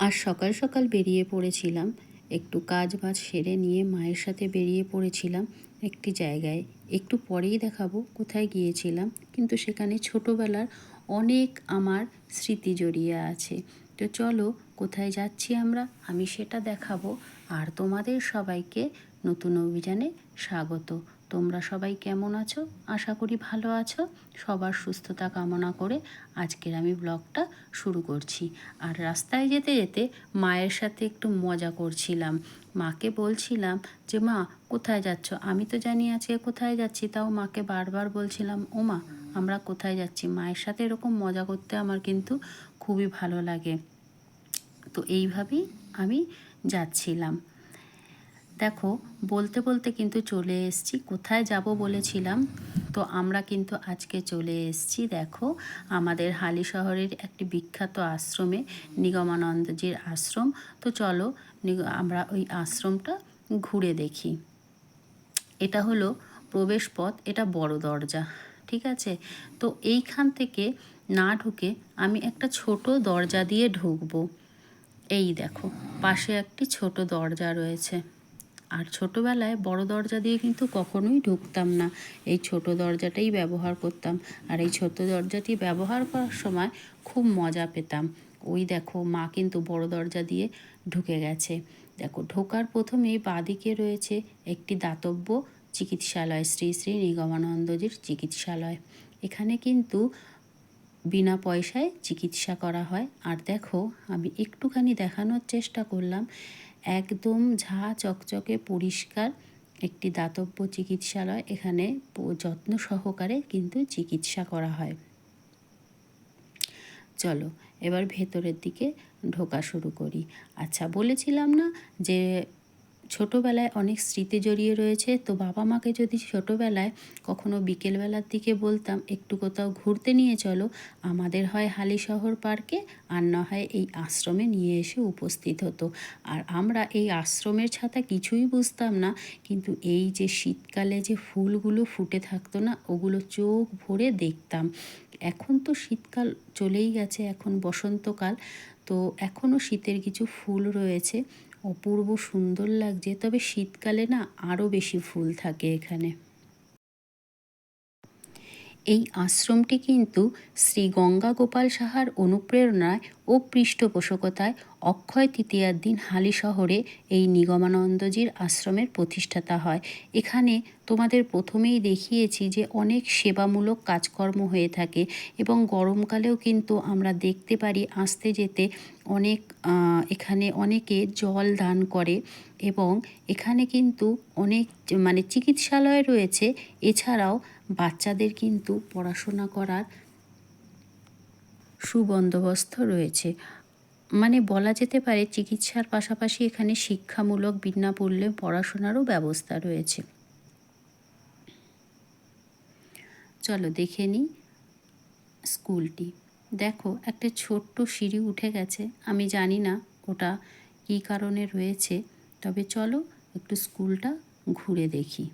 আর সকাল সকাল বেরিয়ে পড়েছিলাম। একটু কাজ বাজ সেরে নিয়ে মায়ের সাথে বেরিয়ে পড়েছিলাম একটি জায়গায়। একটু পরেই দেখাবো কোথায় গিয়েছিলাম, কিন্তু সেখানে ছোটোবেলার অনেক আমার স্মৃতি জড়িয়ে আছে। তো চলো, কোথায় যাচ্ছি আমরা? আমি সেটা দেখাবো। আর তোমাদের সবাইকে নতুন অভিযানে স্বাগত। তোমরা সবাই কেমন আছো? আশা করি ভালো আছো। সবার সুস্থতা কামনা করে আজকের আমি ব্লগটা শুরু করছি। আর রাস্তায় যেতে যেতে মায়ের সাথে একটু মজা করছিলাম। মাকে বলছিলাম যে, মা, কোথায় যাচ্ছ? আমি তো জানি আজকে কোথায় যাচ্ছি, তাও মাকে বারবার বলছিলাম, ও মা, আমরা কোথায় যাচ্ছি? মায়ের সাথে এরকম মজা করতে আমার কিন্তু খুবই ভালো লাগে। তো এইভাবেই আমি যাচ্ছিলাম। দেখো, বলতে বলতে কিন্তু চলে এসছি। কোথায় যাব বলেছিলাম? তো আমরা কিন্তু আজকে চলে এসছি, দেখো, আমাদের হালি শহরের একটি বিখ্যাত আশ্রমে, নিগমানন্দজির আশ্রম। তো চলো আমরা ওই আশ্রমটা ঘুরে দেখি। এটা হলো প্রবেশ পথ, এটা বড় দরজা, ঠিক আছে? তো এইখান থেকে না ঢুকে আমি একটা ছোট দরজা দিয়ে ঢুকবো। এই দেখো, পাশে একটি ছোট দরজা রয়েছে। আর ছোটোবেলায় বড় দরজা দিয়ে কিন্তু কখনোই ঢুকতাম না। এই ছোট দরজাটাই ব্যবহার করতাম। আর এই ছোট দরজাটি ব্যবহার করার সময় খুব মজা পেতাম। ওই দেখো, মা কিন্তু বড় দরজা দিয়ে ঢুকে গেছে। দেখো, ঢোকার প্রথমেই বাদিকে রয়েছে একটি দাতব্য চিকিৎসালয়, শ্রী শ্রী নিগমানন্দজির চিকিৎসালয়। এখানে কিন্তু বিনা পয়সায় চিকিৎসা করা হয়। আর দেখো, আমি একটুখানি দেখানোর চেষ্টা করলাম। একদম ঝা চকচকে পরিষ্কার একটি দাতব্য চিকিৎসালয়। এখানে যত্ন সহকারে কিন্তু চিকিৎসা করা হয়। চলো, এবার ভেতরের দিকে ঢোকা শুরু করি। আচ্ছা বলেছিলাম না যে ছোটোবেলায় অনেক স্মৃতি জড়িয়ে রয়েছে। তো বাবা মাকে যদি ছোটোবেলায় কখনো বিকেলবেলার দিকে বলতাম, একটু কোথাও ঘুরতে নিয়ে চলো, আমাদের হয় হালি শহর পার্কে, আর না হয় এই আশ্রমে নিয়ে এসে উপস্থিত হতো। আর আমরা এই আশ্রমের ছাতা কিছুই বুঝতাম না, কিন্তু এই যে শীতকালে যে ফুলগুলো ফুটে থাকতো না, ওগুলো চোখ ভরে দেখতাম। এখন তো শীতকাল চলেই গেছে, এখন বসন্তকাল। তো এখনও শীতের কিছু ফুল রয়েছে। অপূর্ব সুন্দর লাগছে। তবে শীতকালে না আরও বেশি ফুল থাকে এখানে। এই আশ্রমটি কিন্তু শ্রী গঙ্গা গোপাল সাহার অনুপ্রেরণায় ও পৃষ্ঠপোষকতায় অক্ষয় তৃতীয়ার দিন হালি শহরে এই নিগমানন্দজির আশ্রমের প্রতিষ্ঠাতা হয়। এখানে তোমাদের প্রথমেই দেখিয়েছি যে অনেক সেবামূলক কাজকর্ম হয়ে থাকে এবং গরমকালেও কিন্তু আমরা দেখতে পারি আসতে যেতে অনেক এখানে অনেকে জল দান করে। এবং এখানে কিন্তু অনেক মানে চিকিৎসালয় রয়েছে। এছাড়াও বাচ্চাদের কিন্তু পড়াশোনা করার সুবন্দোবস্ত রয়েছে। মানে বলা যেতে পারে চিকিৎসার পাশাপাশি এখানে শিক্ষামূলক বিনামূল্যে পড়াশোনারও ব্যবস্থা রয়েছে। চলো দেখে নিই স্কুলটি। দেখো, একটা ছোট্ট সিঁড়ি উঠে গেছে। আমি জানি না ওটা কী কারণে রয়েছে। তবে চলো একটু স্কুলটা ঘুরে দেখি।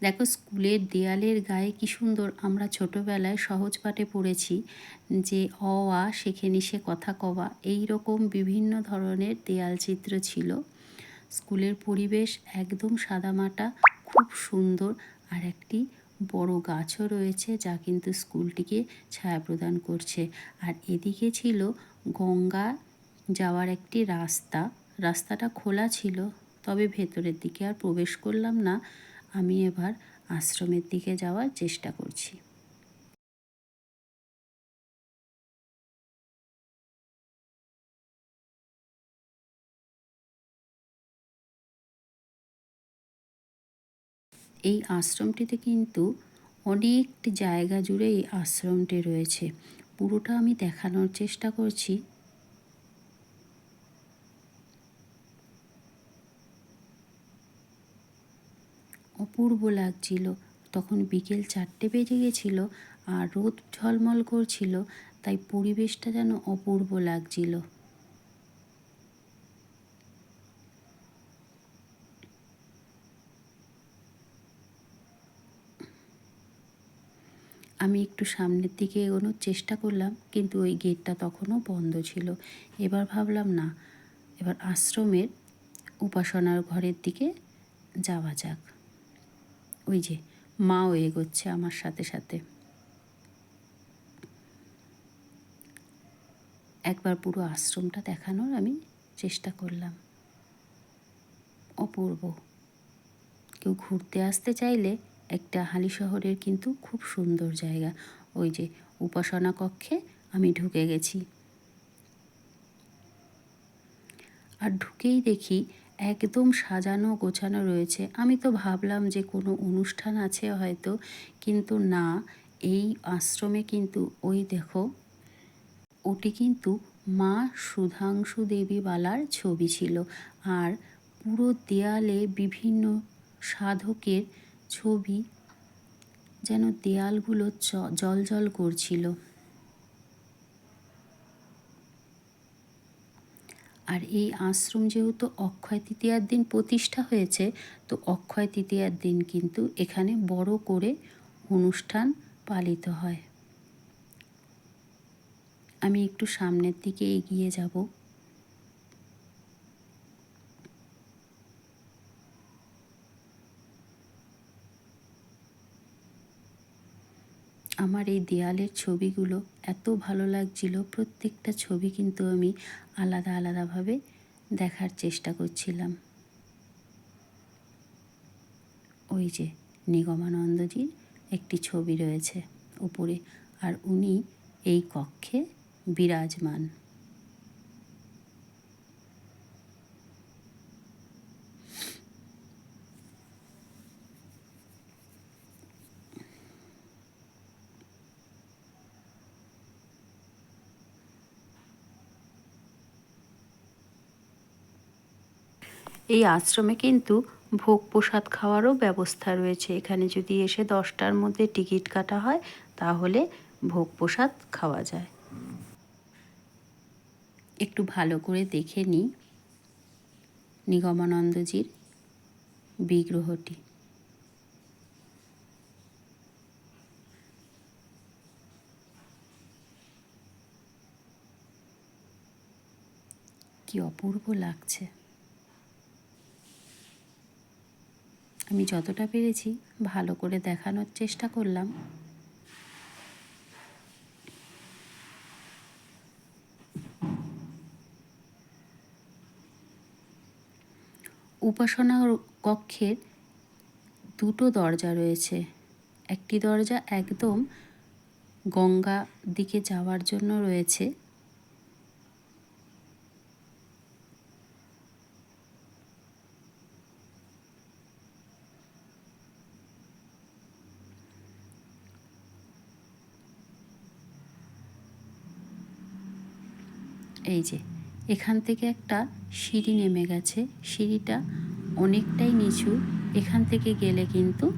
দেখো স্কুলের দেয়ালের গায়ে কি সুন্দর, আমরা ছোটোবেলায় সহজ পাঠে পড়েছি যে অ, আ, শেখে নিশে কথা কওয়া এই রকম বিভিন্ন ধরনের দেয়াল চিত্র ছিল। স্কুলের পরিবেশ একদম সাদামাটা, খুব সুন্দর, আর একটি বড় গাছও রয়েছে যা কিন্তু স্কুলটিকে ছায়া প্রদান করছে। আর এদিকে ছিল গঙ্গা যাওয়ার একটি রাস্তা। রাস্তাটা খোলা ছিল, তবে ভেতরের দিকে আর প্রবেশ করলাম না। আমি এবার আশ্রমের দিকে যাওয়ার চেষ্টা করছি। এই আশ্রমটিতে কিন্তু অনেকটি জায়গা জুড়ে এই আশ্রমটি রয়েছে। পুরোটা আমি দেখানোর চেষ্টা করছি। অপূর্ব লাগছিল। তখন বিকেল চারটে বেজে গেছিল আর রোদ ঝলমল করছিল, তাই পরিবেশটা যেন অপূর্ব লাগছিল। আমি একটু সামনের দিকে এগোনোর চেষ্টা করলাম, কিন্তু ওই গেটটা তখনও বন্ধ ছিল। এবার ভাবলাম, না, এবার আশ্রমের উপাসনার ঘরের দিকে যাওয়া যাক। ওই যে মাও এগোচ্ছে আমার সাথে সাথে। একবার পুরো আশ্রমটা দেখানোর আমি চেষ্টা করলাম। অপূর্ব। কেউ ঘুরতে আসতে চাইলে একটা হালি শহরের কিন্তু খুব সুন্দর জায়গা। ওই যে উপাসনা কক্ষে আমি ঢুকে গেছি। আর ঢুকেই দেখি একদম সাজানো গোছানো রয়েছে। আমি তো ভাবলাম যে কোনো অনুষ্ঠান আছে হয়তো, কিন্তু না, এই আশ্রমে কিন্তু, ওই দেখো, ওটি কিন্তু মা সুধাংশু দেবী বালার ছবি ছিল। আর পুরো দেয়ালে বিভিন্ন সাধকের ছবি যেন দেয়ালগুলো জল জল করছিল। আর এই আশ্রম যেহেতু অক্ষয় তৃতীয়ার দিন প্রতিষ্ঠা হয়েছে, তো অক্ষয় তৃতীয়ার দিন কিন্তু এখানে বড় করে অনুষ্ঠান পালিত হয়। আমি একটু সামনের দিকে এগিয়ে যাব। আমার এই দেয়ালের ছবিগুলো এত ভালো লাগছিল। প্রত্যেকটা ছবি কিন্তু আমি আলাদা আলাদাভাবে দেখার চেষ্টা করছিলাম। ওই যে নিগমানন্দজির একটি ছবি রয়েছে উপরে, আর উনি এই কক্ষে বিরাজমান। এই আশ্রমে কিন্তু ভোগ প্রসাদ খাওয়ারও ব্যবস্থা রয়েছে। এখানে যদি এসে দশটার মধ্যে টিকিট কাটা হয়, তাহলে ভোগ প্রসাদ খাওয়া যায়। একটু ভালো করে দেখে নিই নিগমানন্দজির বিগ্রহটি। কি অপূর্ব লাগছে। আমি যতটা পেরেছি ভালো করে দেখানোর চেষ্টা করলাম। উপাসনা কক্ষের দুটো দরজা রয়েছে। একটি দরজা একদম গঙ্গা দিকে যাওয়ার জন্য রয়েছে। এই যে, এখান থেকে একটা সিঁড়ি নেমে গেছে। সিঁড়িটা অনেকটাই নিচু। এখান থেকে গেলে কিন্তু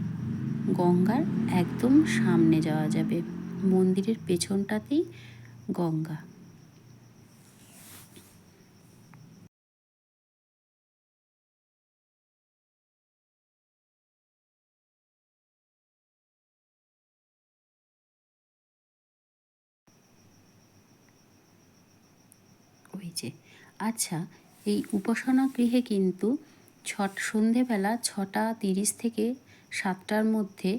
গঙ্গার একদম সামনে যাওয়া যাবে। মন্দিরের পেছনটাতেই গঙ্গা। হয়েছে আচ্ছা এই উপাসনা গৃহে কিন্তু ছট, সন্ধেবেলা ছটা তিরিশ থেকে সাতটার মধ্যে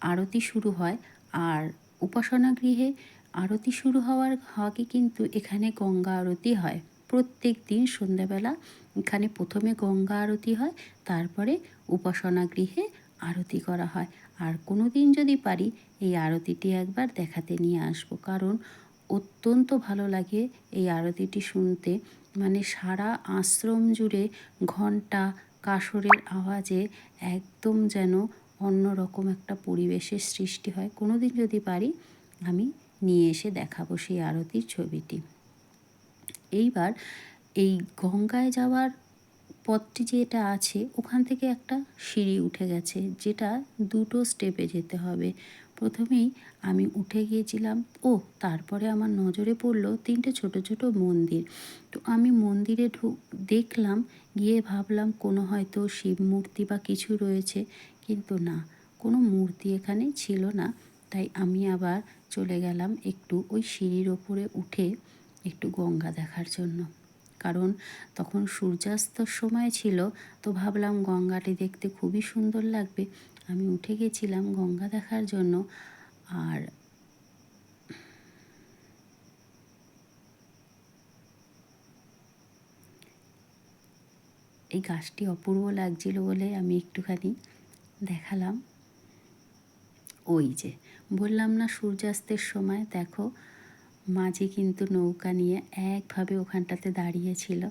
আরতি শুরু হয়। আর উপাসনা গৃহে আরতি শুরু হওয়ার আগে কিন্তু এখানে গঙ্গা আরতি হয়। প্রত্যেক দিন সন্ধ্যাবেলা এখানে প্রথমে গঙ্গা আরতি হয়, তারপরে উপাসনা গৃহে আরতি করা হয়। আর কোনো দিন যদি পারি, এই আরতিটি একবার দেখাতে নিয়ে আসব। কারণ অত্যন্ত ভালো লাগে এই আরতিটি শুনতে। মানে সারা আশ্রম জুড়ে ঘণ্টা কাসরের আওয়াজে একদম যেন অন্যরকম একটা পরিবেশের সৃষ্টি হয়। কোনো দিন যদি পারি, আমি নিয়ে এসে দেখাবো সেই আরতির ছবিটি। এইবার এই গঙ্গায় যাওয়ার পথটি যেটা আছে, ওখান থেকে একটা সিঁড়ি উঠে গেছে, যেটা দুটো স্টেপে যেতে হবে। প্রথমেই আমি উঠে গিয়েছিলাম। ও তারপরে আমার নজরে পড়ল তিনটে ছোট ছোট মন্দির। তো আমি মন্দিরে ঢুক দেখলাম, গিয়ে ভাবলাম কোনো হয়তো শিব মূর্তি বা কিছু রয়েছে, কিন্তু না, কোনো মূর্তি এখানে ছিল না। তাই আমি আবার চলে গেলাম একটু ওই সিঁড়ির ওপরে উঠে একটু গঙ্গা দেখার জন্য। কারণ তখন সূর্যাস্তর সময় ছিল, তো ভাবলাম গঙ্গাটি দেখতে খুবই সুন্দর লাগবে। আমি উঠে গেছিলাম গঙ্গা দেখার জন্য আর এই গাছটি অপূর্ব লাগছিল বলে আমি একটুখানি দেখালাম। ওই যে, বললাম না সূর্যাস্তের সময়, দেখো, মাঝি কিন্তু নৌকা নিয়ে একভাবে ওখানটাতে দাঁড়িয়েছিল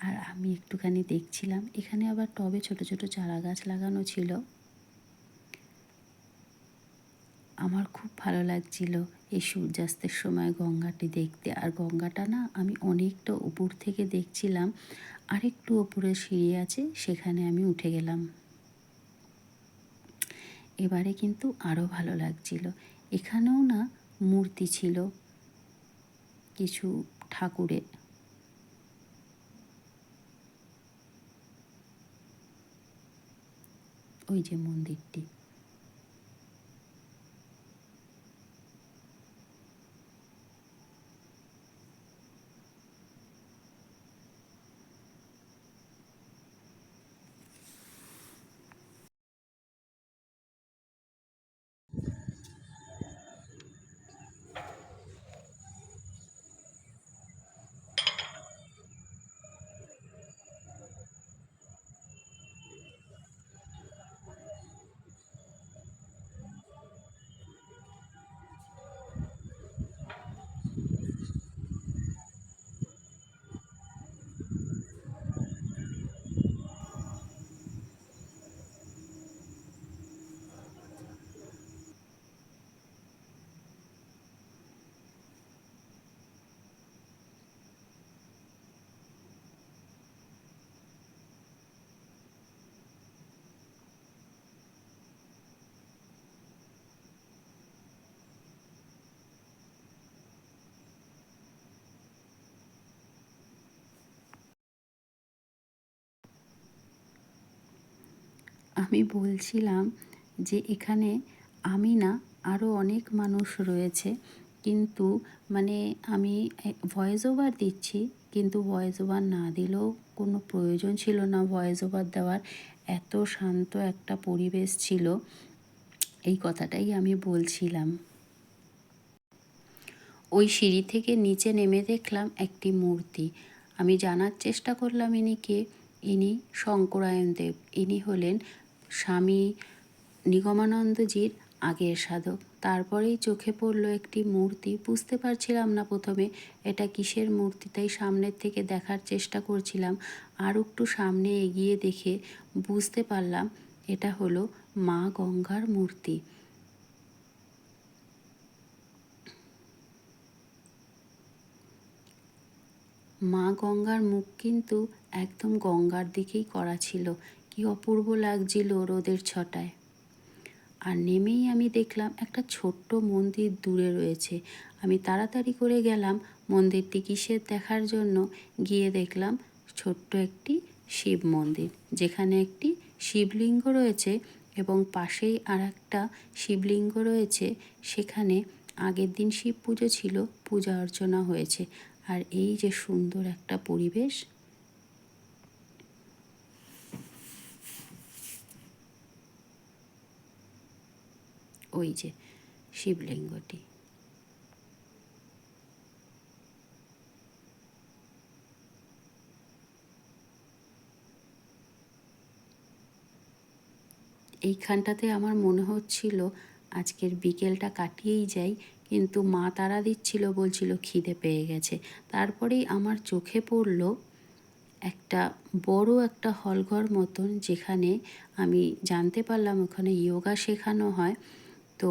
আর আমি একটুখানি দেখছিলাম। এখানে আবার টবে ছোট ছোট চারা গাছ লাগানো ছিল। আমার খুব ভালো লাগছিল এই সূর্যাস্তের সময় গঙ্গাটি দেখতে। আর গঙ্গাটা না আমি অনেকটা উপর থেকে দেখছিলাম। আরেকটু ওপরে সিঁড়ি আছে, সেখানে আমি উঠে গেলাম। এবারে কিন্তু আরও ভালো লাগছিল। এখানেও না মূর্তি ছিল কিছু ঠাকুরের ওই যে মন্দিরটি। আমি বলছিলাম যে এখানে আমি না আরও অনেক মানুষ রয়েছে। কিন্তু মানে আমি ভয়েস ওভার দিচ্ছি, কিন্তু ভয়েস ওভার না দিলেও কোনো প্রয়োজন ছিল না। ভয়েস ওভার দেওয়ার এত শান্ত একটা পরিবেশ ছিল, এই কথাটাই আমি বলছিলাম। ওই সিঁড়ি থেকে নিচে নেমে দেখলাম একটি মূর্তি। আমি জানার চেষ্টা করলাম ইনি কে ইনি শঙ্করায়ণ দেব। ইনি হলেন স্বামী নিগমানন্দজির আগের সাধক। তারপরেই চোখে পড়ল একটি মূর্তি। বুঝতে পারছিলাম না প্রথমে এটা কিসের মূর্তি, তাই সামনের থেকে দেখার চেষ্টা করছিলাম। আর একটু সামনে এগিয়ে দেখে বুঝতে পারলাম এটা হলো মা গঙ্গার মূর্তি। মা গঙ্গার মুখ কিন্তু একদম গঙ্গার দিকেই করা ছিল। কি অপূর্ব লাগছিল রোদের ছটায়। আর নেমেই আমি দেখলাম একটা ছোট্ট মন্দির দূরে রয়েছে। আমি তাড়াতাড়ি করে গেলাম মন্দিরটি কিসের দেখার জন্য। গিয়ে দেখলাম ছোট্ট একটি শিব মন্দির, যেখানে একটি শিবলিঙ্গ রয়েছে এবং পাশেই আর একটা শিবলিঙ্গ রয়েছে। সেখানে আগের দিন শিব পুজো ছিল, পূজা অর্চনা হয়েছে। আর এই যে সুন্দর একটা পরিবেশ ওই যে শিবলিঙ্গটি। এইখানটাতে আমার মনে হচ্ছিল আজকের বিকেলটা কাটিয়েই যাই, কিন্তু মা তারা দিচ্ছিল, বলছিল খিদে পেয়ে গেছে। তারপরেই আমার চোখে পড়ল একটা বড় একটা হলঘর মতন, যেখানে আমি জানতে পারলাম ওখানে ইয়োগা শেখানো হয়। তো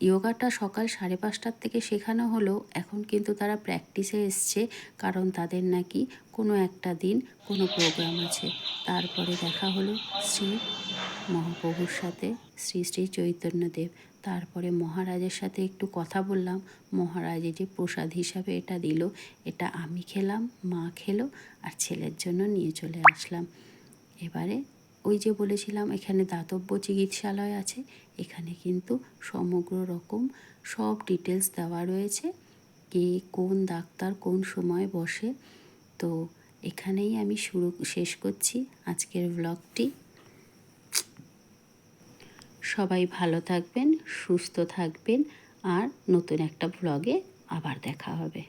ইয়োগাটা সকাল সাড়ে পাঁচটার থেকে শেখানো হলো। এখন কিন্তু তারা প্র্যাকটিসে এসছে, কারণ তাদের নাকি কোনো একটা দিন কোনো প্রোগ্রাম আছে। তারপরে দেখা হলো শ্রী মহাপ্রভুর সাথে, শ্রী শ্রী চৈতন্যদেব। তারপরে মহারাজের সাথে একটু কথা বললাম। মহারাজে যে প্রসাদ হিসাবে এটা দিল, এটা আমি খেলাম, মা খেলো, আর ছেলের জন্য নিয়ে চলে আসলাম। এবারে ওই যে বলেছিলাম, এখানে দাতব্য চিকিৎসালয় আছে এখানে কিন্তু সমগ্র রকম সব ডিটেলস দেওয়া রয়েছে, কে কোন ডাক্তার কোন সময় বসে। তো এখানেই আমি শুরু, শেষ করছি আজকের ব্লগটি সবাই ভালো থাকবেন, সুস্থ থাকবেন, আর নতুন একটা ব্লগে আবার দেখা হবে।